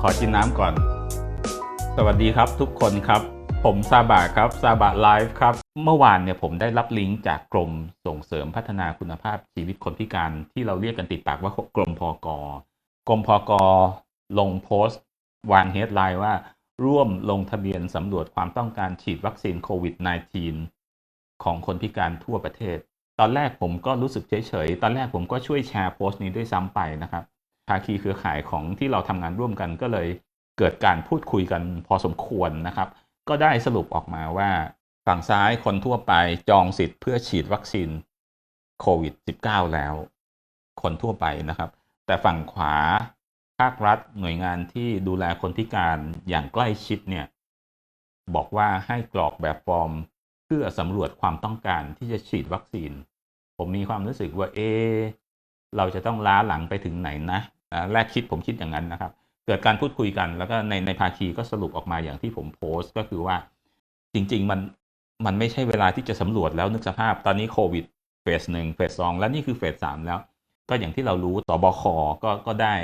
ขอกินน้ำก่อน สวัสดีครับทุกคนครับ ผมซาบะครับซาบะไลฟ์ครับ เมื่อวานเนี่ยผมได้รับลิงก์จากกรมส่งเสริมพัฒนาคุณภาพชีวิตคนพิการที่เราเรียกกันติดปากว่ากรมพกกรมพกลงโพสต์วางเฮดไลน์ว่า ร่วมลงทะเบียนสำรวจความต้องการฉีดวัคซีนโควิด -19 ของคนพิการทั่วประเทศ ตอนแรกผมก็รู้สึกเฉยๆ ตอนแรกผมก็ช่วยแชร์โพสต์นี้ด้วยซ้ำไปนะครับ ภาคีเครือข่ายของที่เราทำงานร่วมกันก็เลยเกิดการพูดคุยกันพอสมควรนะครับ ก็ได้สรุปออกมาว่าฝั่งซ้ายคนทั่วไปจองสิทธิ์เพื่อฉีดวัคซีนโควิด -19 แล้ว คนทั่วไปนะครับ แต่ฝั่งขวาภาครัฐหน่วยงานที่ดูแลคนพิการอย่างใกล้ชิดเนี่ยบอกว่าให้กรอกแบบฟอร์มเพื่อสำรวจความต้องการที่จะฉีดวัคซีน ผมมีความรู้สึกว่าเอ เราจะต้องล้าหลังไปถึงไหนนะ แรกคิดผมคิดอย่างนั้นนะครับ เกิดการพูดคุยกัน แล้วก็ในในภาคีก็สรุปออกมาอย่างที่ผมโพสต์ ก็คือว่าจริง ๆ มันมันไม่ใช่เวลาที่จะสำรวจแล้วนึกสภาพตอนนี้โควิดเฟสหนึ่งเฟสสองแล้วนี่คือเฟสสามแล้ว ก็อย่างที่เรารู้ตบคก็ก็ได้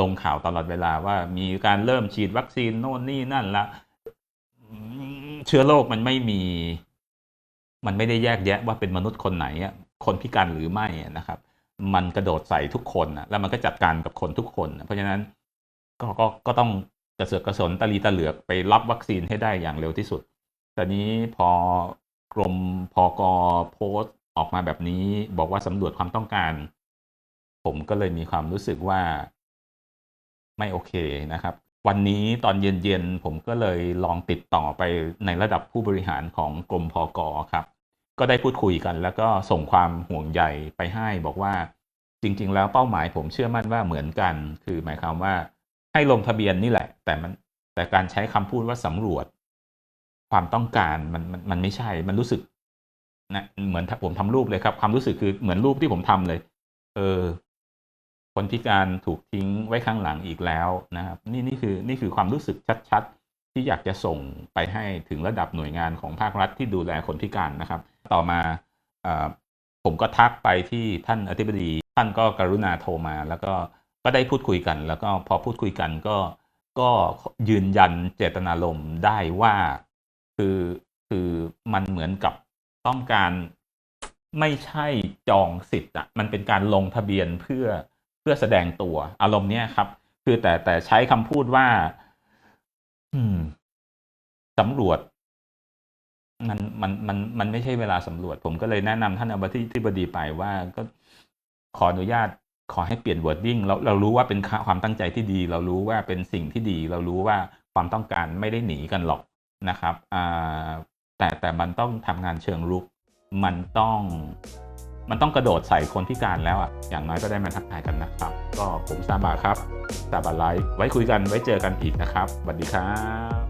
ลงข่าวตลอดเวลาว่ามีการเริ่มฉีดวัคซีนโน่นนี่นั่นละเชื้อโรคมันไม่มี มันไม่ได้แยกแยะว่าเป็นมนุษย์คนไหนอะคนพิการหรือไม่อะนะครับ มันกระโดดใส่ทุกคนนะแล้วมันก็จัดการกับคนทุกคนนะเพราะฉะนั้นก็ก็ก็ต้องกระเสือกกระสนตะลีตะเหลือกไปรับวัคซีนให้ได้อย่างเร็วที่สุด แต่นี้พอกรมพอกโพสต์ออกมาแบบนี้บอกว่าสำรวจความต้องการ ผมก็เลยมีความรู้สึกว่าไม่โอเคนะครับ วันนี้ตอนเย็นๆผมก็เลยลองติดต่อไปในระดับผู้บริหารของกรมพอกครับ ก็ได้พูดคุยกัน แล้วก็ส่งความห่วงใยไปให้บอกว่าจริง ๆ แล้วเป้าหมายผมเชื่อมั่นว่าเหมือนกัน คือหมายความว่าให้ลงทะเบียนนี่แหละ แต่มันแต่การใช้คำพูดว่าสำรวจ ความต้องการมันมันมันไม่ใช่ มันรู้สึกนะเหมือนผมทำรูปเลยครับ ความรู้สึกคือเหมือนรูปที่ผมทำเลย เออ คนพิการถูกทิ้งไว้ข้างหลังอีกแล้วนะครับ นี่นี่คือ นี่คือความรู้สึกชัดๆ ที่อยากจะส่งไปให้ถึงระดับหน่วยงานของภาครัฐที่ดูแลคนพิการนะครับ ต่อมาอผมก็ทักไปที่ท่านอธิบดี ท่านก็กรุณาโทรมา แล้วก็ก็ได้พูดคุยกัน แล้วก็พอพูดคุยกันก็ก็ยืนยันเจตนารมณ์ได้ว่าคือคือมันเหมือนกับต้องการไม่ใช่จองสิทธิ์อะมันเป็นการลงทะเบียนเพื่อเพื่อแสดงตัวอารมณ์เนี้ยครับ คือแต่แต่ใช้คำพูดว่า สำรวจ มันมันมันมันไม่ใช่เวลาสำรวจ ผมก็เลยแนะนำท่านอธิบดีไปว่าก็ขออนุญาตขอให้เปลี่ยน wording เราเรารู้ว่าเป็นความตั้งใจที่ดี เรารู้ว่าเป็นสิ่งที่ดี เรารู้ว่าความต้องการไม่ได้หนีกันหรอกนะครับแต่แต่มันต้องทำงานเชิงรุก มันต้อง มันต้องกระโดดใส่คนพิการแล้วอะอย่างน้อยก็ได้มาทักทายกันนะครับ ก็ผมซาบะครับซาบะไลฟ์ไว้คุยกันไว้เจอกันอีกนะครับสวัสดีครับ